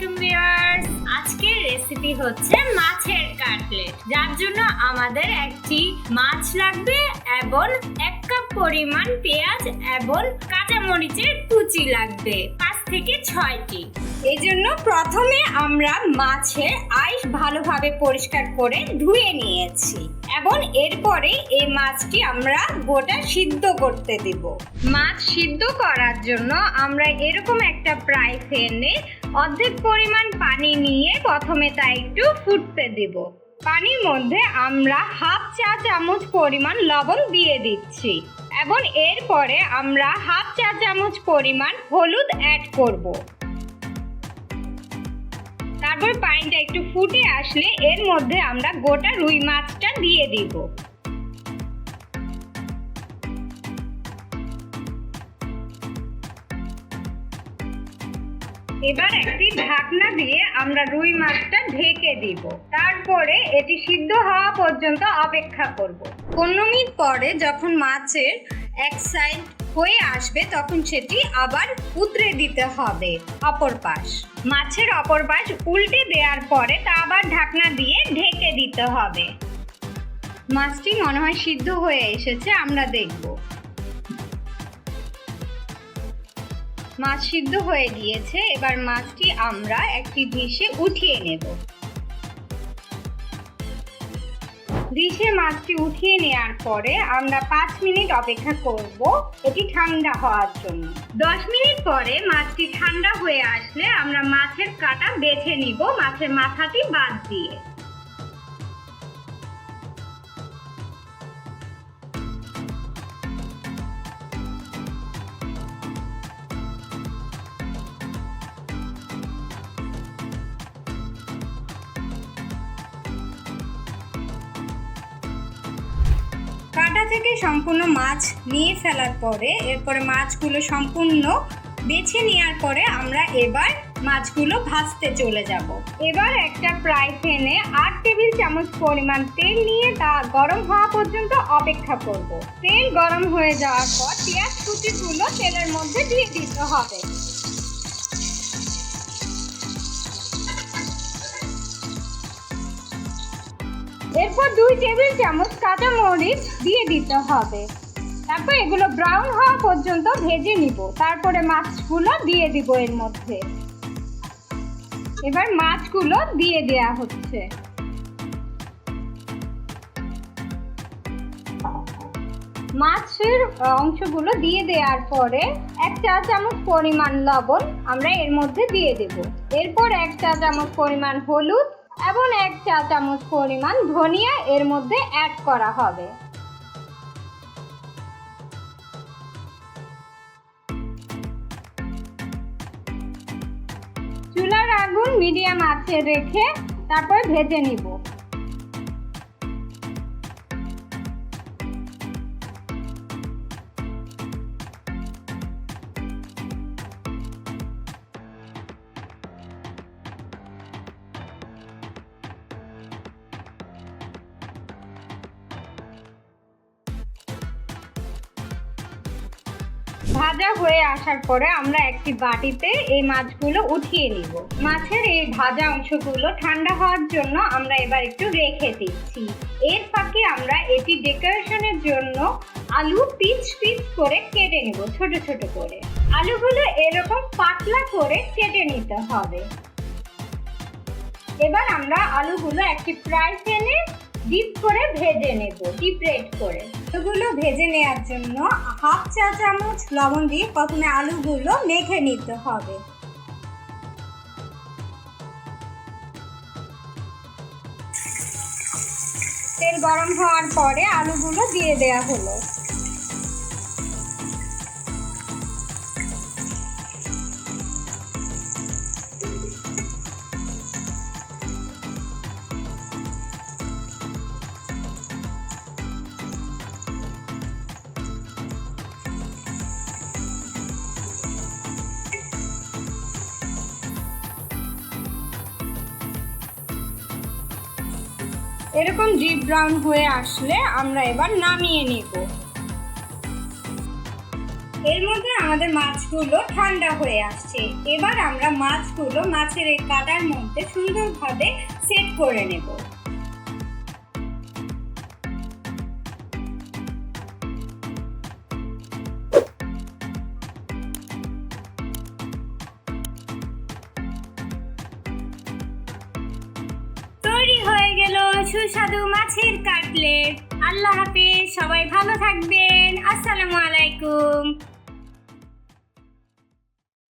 আলাইকুম ভিউয়ার্স। আজকের রেসিপি হচ্ছে মাছের কাটলেট। যার জন্য আমাদের একটি মাছ লাগবে এবং এক কাপ পরিমাণ পেঁয়াজ এবং কাঁচা মরিচের কুচি লাগবে, পাঁচ থেকে ছয়টি। এই জন্য প্রথমে আমরা মাছের আইস ভালোভাবে পরিষ্কার করে ধুয়ে নিয়েছি এবং এরপরে এই মাছটি আমরা গোটা সিদ্ধ করতে দেব। মাছ সিদ্ধ করার জন্য আমরা এরকম একটা ফ্রাই প্যানে অর্ধেক পরিমাণ পানি নিয়ে প্রথমে তা একটু ফুটতে দেব। পানির মধ্যে আমরা হাফ চা চামচ পরিমাণ লবণ দিয়ে দিচ্ছি এবং এরপরে আমরা হাফ চা চামচ পরিমাণ হলুদ অ্যাড করব। তারপর পানিটা একটু ফুটে আসলে এর মধ্যে আমরা গোটা রুই মাছটা দিয়ে দিব। এবার একটি ঢাকনা দিয়ে আমরা রুই মাছটা ঢেকে দিব। তারপরে এটি সিদ্ধ হওয়া পর্যন্ত অপেক্ষা করব। পনেরো মিনিট পরে যখন মাছের এক সাইড হয়ে আসবে, তখন সেটি আবার উতরে দিতে হবে অপর পাশ। মাছের অপর পাশ উল্টে দেওয়ার পরে তা আবার ঢাকনা দিয়ে ঢেকে দিতে হবে। মাছটি মনে হয় সিদ্ধ হয়ে এসেছে, আমরা দেখব। মাছ সিদ্ধ হয়ে গিয়েছে, এবার মাছটি আমরা একটি ডিশে উঠিয়ে নেব। ডিশে মাছটি উঠিয়ে নেওয়ার পরে আমরা পাঁচ মিনিট অপেক্ষা করব এটি ঠান্ডা হওয়ার জন্য। দশ মিনিট পরে মাছটি ঠান্ডা হয়ে আসলে আমরা মাছের কাটা বেছে নিব, মাছের মাথাটি বাদ দিয়ে। থেকে সম্পূর্ণ মাছ নিয়ে ফেলার পরে, এরপরে মাছগুলো সম্পূর্ণ বেছে নেওয়ার পরে আমরা এবার মাছগুলো ভাজতে চলে যাব। এবার একটা ফ্রাই প্যানে আট টেবিল চামচ পরিমাণ তেল নিয়ে তা গরম হওয়া পর্যন্ত অপেক্ষা করব। তেল গরম হয়ে যাওয়ার পর পেঁয়াজ কুচিগুলো তেলের মধ্যে দিয়ে দিতে হবে। এরপর দুই টেবিল চামচ কাঁচা মরিচ দিয়ে দিতে হবে। তারপর এগুলো ব্রাউন হওয়া পর্যন্ত ভেজে নিব। তারপরে মাছগুলো দিয়ে দিব এর মধ্যে। এবার মাছগুলো দিয়ে দেয়া হচ্ছে। মাছের অংশগুলো দিয়ে দেওয়ার পরে এক চা চামচ পরিমাণ লবণ আমরা এর মধ্যে দিয়ে দেব। এরপর এক চা চামচ পরিমাণ হলুদ এবং এক চা চামচ পরিমাণ ধনিয়া এর মধ্যে অ্যাড করা হবে। চুলার আগুন মিডিয়াম আঁচে রেখে তারপর ভেজে নিব। ভাজা হয়ে আসার পরে আমরা একটি বাটিতে এই মাছগুলো উঠিয়ে নিব। মাছের এই ভাজা অংশগুলো ঠান্ডা হওয়ার জন্য আমরা এবার একটু রেখে দিচ্ছি। এর ফাঁকে আমরা এটি ডেকোরেশনের জন্য আলু পিচ পিচ করে কেটে নেব ছোট ছোট করে। আলুগুলো এরকম পাতলা করে কেটে নিতে হবে। এবার আমরা আলুগুলো একটি ফ্রাই প্যানে ডিপ করে ভেজে নেব ডিপ রেড করে। আলুগুলো ভেজে নেওয়ার জন্য হাফ চা চামচ লবণ দিয়ে প্রথমে আলুগুলো মেখে নিতে হবে। তেল গরম হওয়ার পরে আলুগুলো দিয়ে দেওয়া হলো। এরকম ডিপ ব্রাউন হয়ে আসলে আমরা এবার নামিয়ে নেব। এর মধ্যে আমাদের মাছগুলো ঠান্ডা হয়ে আসছে। এবার আমরা মাছগুলো মাছের এই কাটার মধ্যে সুন্দরভাবে সেট করে নেব। সুস্বাদু মাছের কাটলেট। আল্লাহ হাফিজ সবাই ভালো থাকবেন। আসসালামু আলাইকুম।